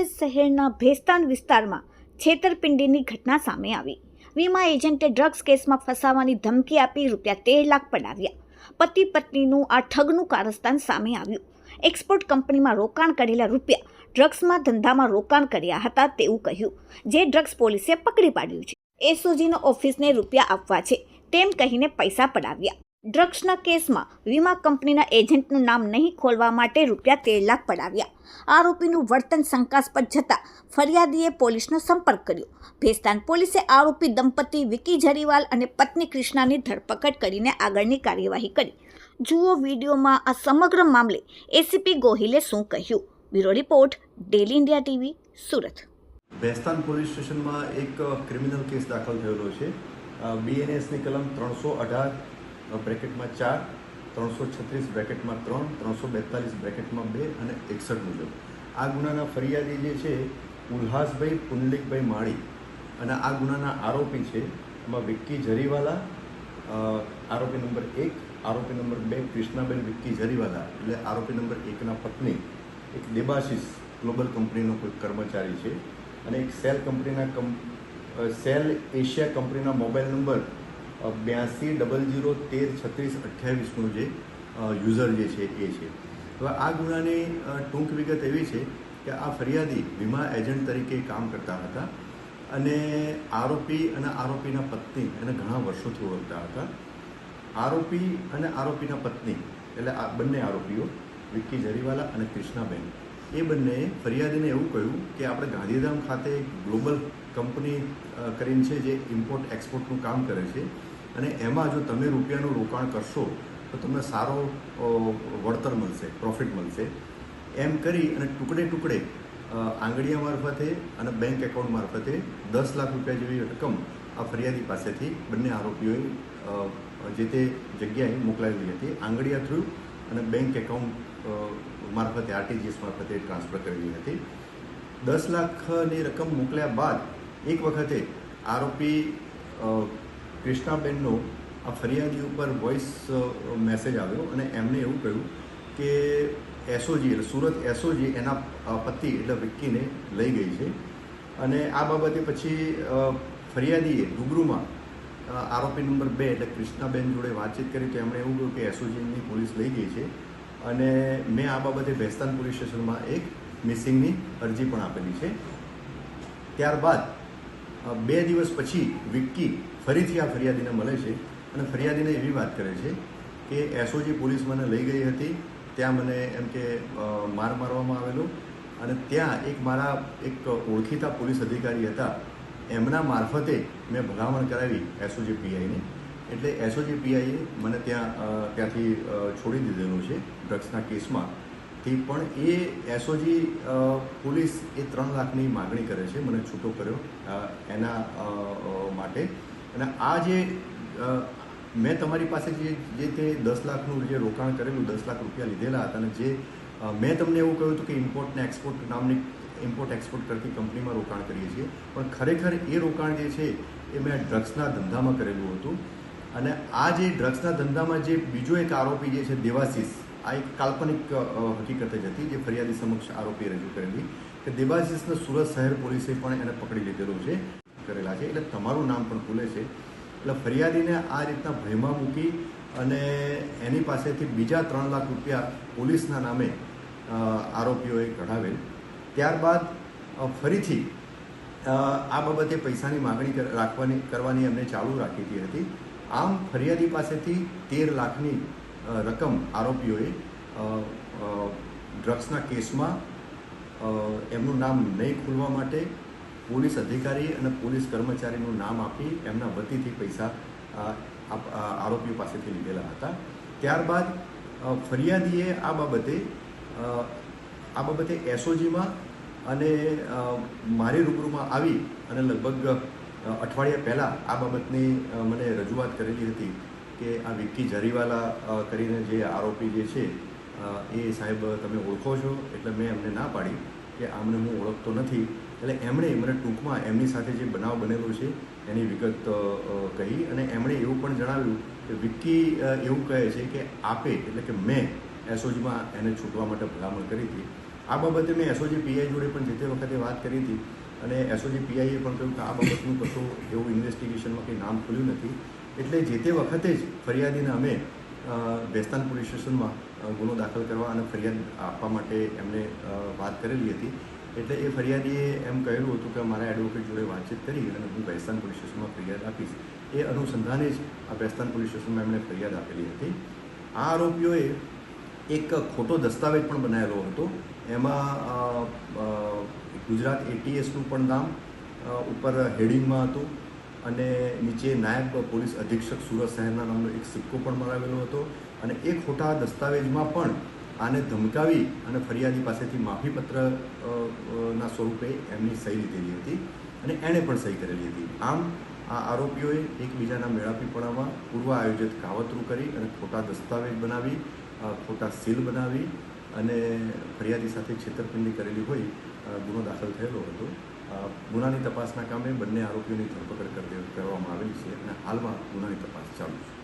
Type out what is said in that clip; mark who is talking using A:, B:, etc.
A: સુરત શહેરના ભેસ્તાન વિસ્તારમાં છેતરપિંડીની ઘટના સામે આવી. વીમા એજન્ટે ડ્રગ્સ કેસમાં ફસાવાની ધમકી આપી રૂપિયા તેર લાખ પડાવ્યા. પતિ પત્નીનું આ ઠગનું કારસ્તાન સામે આવ્યું. એક્સપોર્ટ કંપનીમાં રોકાણ કરેલા રૂપિયા ડ્રગ્સમાં ધંધામાં રોકાણ કર્યા હતા તેવું કહ્યું. જે ડ્રગ્સ પોલીસે પકડી પાડ્યું છે. એસઓજીનો ઓફિસને રૂપિયા આપવા છે તેમ કહીને પૈસા પડાવ્યા. ડ્રગ્સના કેસમાં વીમા કંપનીના એજન્ટનું નામ નહીં ખોલવા માટે રૂપિયા તેર લાખ પડાવ્યા. આરોપીનું વર્તન શંકાસ્પદ જતાં ફરિયાદીએ પોલીસનો સંપર્ક કર્યો. ભેસ્તાન પોલીસે આરોપી દંપતી વિકી જરીવાલ અને પત્ની કૃષ્ણાની ધરપકડ કરીને આગળની કાર્યવાહી કરી. જુઓ વિડીયોમાં આ સમગ્ર મામલે એસીપી ગોહિલે શું કહ્યું. Bureau report, daily India TV, Surat.
B: Bhestan police સ્ટેશનમાં એક ક્રિમિનલ કેસ દાખલ થયેલો છે. બીએનએસની કલમ ત્રણસો અઢાર બ્રેકેટમાં ચાર, ત્રણસો છત્રીસ બ્રેકેટમાં ત્રણ, ત્રણસો બેતાલીસ બ્રેકેટમાં બે અને એકસઠ મુજબ. આ ગુનાના ફરિયાદી જે છે, ઉલ્હાસભાઈ પુંડલિકભાઈ માળી. અને આ ગુનાના આરોપી છે, એમાં વિક્કી જરીવાલા આરોપી નંબર એક, આરોપી નંબર બે, કૃષ્ણાબેન વિક્કી જરીવાલા એટલે આરોપી નંબર એકના પત્ની, એક દેબાશીસ ગ્લોબલ કંપનીનો કોઈ કર્મચારી છે, અને એક સેલ કંપનીના કં સેલ એશિયા કંપનીના મોબાઈલ નંબર બ્યાસી ડબલ જીરો તેર છત્રીસ અઠ્યાવીસનો જે યુઝર જે છે એ છે. હવે આ ગુનાની ટૂંક વિગત એવી છે કે આ ફરિયાદી વીમા એજન્ટ તરીકે કામ કરતા હતા અને આરોપી અને આરોપીના પત્ની એને ઘણા વર્ષોથી ઓળખતા હતા. આરોપી અને આરોપીના પત્ની, એટલે આ બંને આરોપીઓ, વિક્કી જરીવાલા અને કૃષ્ણાબેન, એ બંને ફરિયાદીને એવું કહ્યું કે આપણે ગાંધીધામ ખાતે ગ્લોબલ કંપની કરીને છે જે ઇમ્પોર્ટ એક્સપોર્ટનું કામ કરે છે. અને એમાં જો તમે રૂપિયાનું રોકાણ કરશો, તો તમને સારો વળતર મળશે પ્રોફિટ મળશે. એમ કરી અને ટુકડે ટુકડે આંગળીયા મારફતે અને બેંક એકાઉન્ટ મારફતે દસ લાખ રૂપિયા જેવી રકમ આ ફરિયાદી પાસેથી બંને આરોપીઓએ જે તે જગ્યાએ મોકલાવેલી હતી. આંગળીયા થ્રુ અને બેંક એકાઉન્ટ મારફતે આરટીજીએસ મારફતે ટ્રાન્સફર કરેલી હતી. દસ લાખની રકમ મોકલ્યા બાદ એક વખતે આરોપી અ, કૃષ્ણાબેનનો આ ફરિયાદી ઉપર વોઇસ મેસેજ આવ્યો અને એમને એવું કહ્યું કે એસઓજી એટલે સુરત એસઓજી એના પતિ એટલે વિક્કીને લઈ ગઈ છે. અને આ બાબતે પછી ફરિયાદીએ રૂબરૂમાં આરોપી નંબર બે એટલે કૃષ્ણાબેન જોડે વાતચીત કરી તો એમણે એવું કહ્યું કે એસઓજીની પોલીસ લઈ ગઈ છે. અને મેં આ બાબતે ભેસ્તાન પોલીસ સ્ટેશનમાં એક મિસિંગની અરજી પણ આપેલી છે. ત્યારબાદ બે દિવસ પછી વિક્કી ફરીથી આ ફરિયાદીને મળે છે અને ફરિયાદીને એવી વાત કરે છે કે એસઓજી પોલીસ મને લઈ ગઈ હતી, ત્યાં મને એમ કે માર મારવામાં આવેલો અને ત્યાં એક મારા એક ઓળખીતા પોલીસ અધિકારી હતા. એમના મારફતે મેં ભલામણ કરાવી એસઓજી પીઆઈને એટલે એસઓજી પીઆઈએ મને ત્યાં ત્યાંથી છોડી દીધેલું છે ડ્રગ્સના કેસમાં. થી પણ એ એસઓજી પોલીસ એ ત્રણ લાખની માગણી કરે છે. મને છૂટો કર્યો એના માટે. અને આ જે મેં તમારી પાસે જે જે તે દસ લાખનું જે રોકાણ કરેલું, દસ લાખ રૂપિયા લીધેલા હતા અને જે મેં તમને એવું કહ્યું હતું કે ઇમ્પોર્ટ ને એક્સપોર્ટ નામની ઇમ્પોર્ટ એક્સપોર્ટ કરતી કંપનીમાં રોકાણ કરીએ છીએ. પણ ખરેખર એ રોકાણ જે છે, એ મેં ડ્રગ્સના ધંધામાં કરેલું હતું. અને આ જે ડ્રગ્સના ધંધામાં જે બીજો એક આરોપી જે છે, દેવાશીષ આ એક કાલ્પનિક હકીકત જ હતી જે ફરિયાદી સમક્ષ આરોપીએ રજૂ કરેલી કે દેવાશીષને સુરત શહેર પોલીસે પણ એને પકડી લીધેલો છે, કરેલા છે. એટલે તમારું નામ પણ ખુલે છે. એટલે ફરિયાદીને આ રીતના ભયમાં મૂકી અને એની પાસેથી બીજા ત્રણ લાખ રૂપિયા પોલીસના નામે આરોપીઓએ કઢાવેલ. ત્યારબાદ ફરીથી આ બાબતે પૈસાની માગણી રાખવાની, કરવાની એમને ચાલુ રાખી હતી. આમ ફરિયાદી પાસેથી તેર લાખની રકમ આરોપીઓએ ડ્રગ્સના કેસમાં એમનું નામ નહીં ખોલવા માટે પોલીસ અધિકારી અને પોલીસ કર્મચારીનું નામ આપી એમના વતીથી પૈસા આરોપીઓ પાસેથી લીધેલા હતા. ત્યારબાદ ફરિયાદીએ આ બાબતે આ બાબતે એસઓજીમાં અને મારી રૂબરૂમાં આવી અને લગભગ અઠવાડિયા પહેલાં આ બાબતની મને રજૂઆત કરેલી હતી. કે આ વિક્કી જરીવાલા કરીને જે આરોપી જે છે એ સાહેબ તમે ઓળખો છો, એટલે મેં એમને ના પાડી કે આમને હું ઓળખતો નથી. એટલે એમણે મને ટૂંકમાં એમની સાથે જે બનાવ બનેલો છે, એની વિગત કહી અને એમણે એવું પણ જણાવ્યું કે વિક્કી એવું કહે છે કે આપે, એટલે કે મેં એસઓજીમાં એને છૂટવા માટે ભલામણ કરી હતી. આ બાબતે મેં એસઓજી પીઆઈ જોડે પણ જે તે વખતે વાત કરી હતી અને એસઓજી પીઆઈએ પણ કહ્યું કે આ બાબતનું કશું એવું ઇન્વેસ્ટિગેશનમાં કંઈ નામ ખુલ્યું નથી. એટલે જે તે વખતે જ ફરિયાદીને અમે બેસ્તાન પોલીસ સ્ટેશનમાં ગુનો દાખલ કરવા અને ફરિયાદ આપવા માટે એમને વાત કરેલી હતી. એટલે એ ફરિયાદીએ એમ કહેલું હતું કે મારા એડવોકેટ જોડે વાતચીત કરી અને હું બેસ્તાન પોલીસ સ્ટેશનમાં ફરિયાદ આપીશ. એ અનુસંધાને જ આ બેસ્તાન પોલીસ સ્ટેશનમાં એમણે ફરિયાદ આપેલી હતી. આ આરોપીઓએ એક ખોટો દસ્તાવેજ પણ બનાવેલો હતો. એમાં ગુજરાત એટીએસનું પણ નામ ઉપર હેડિંગમાં હતું. અને નીચે નાયબ પોલીસ અધિક્ષક સુરત શહેરના નામનો એક સિક્કો પણ મરાવેલો હતો અને એ ખોટા દસ્તાવેજમાં પણ આને ધમકાવી અને ફરિયાદી પાસેથી માફીપત્ર ના સ્વરૂપે એમની સહી લીધેલી હતી અને એણે પણ સહી કરેલી હતી. આમ, આ આરોપીઓએ એકબીજાના મેળાપીપણામાં પૂર્વ આયોજિત કાવતરું કરી અને ખોટા દસ્તાવેજ બનાવી ખોટા સીલ બનાવી અને ફરિયાદી સાથે છેતરપિંડી કરેલી હોય ગુનો દાખલ થયેલો હતો. ગુનાની તપાસના કામે બંને આરોપીઓની ધરપકડ કરી કરવામાં આવેલી છે અને હાલમાં ગુનાની તપાસ ચાલુ છે.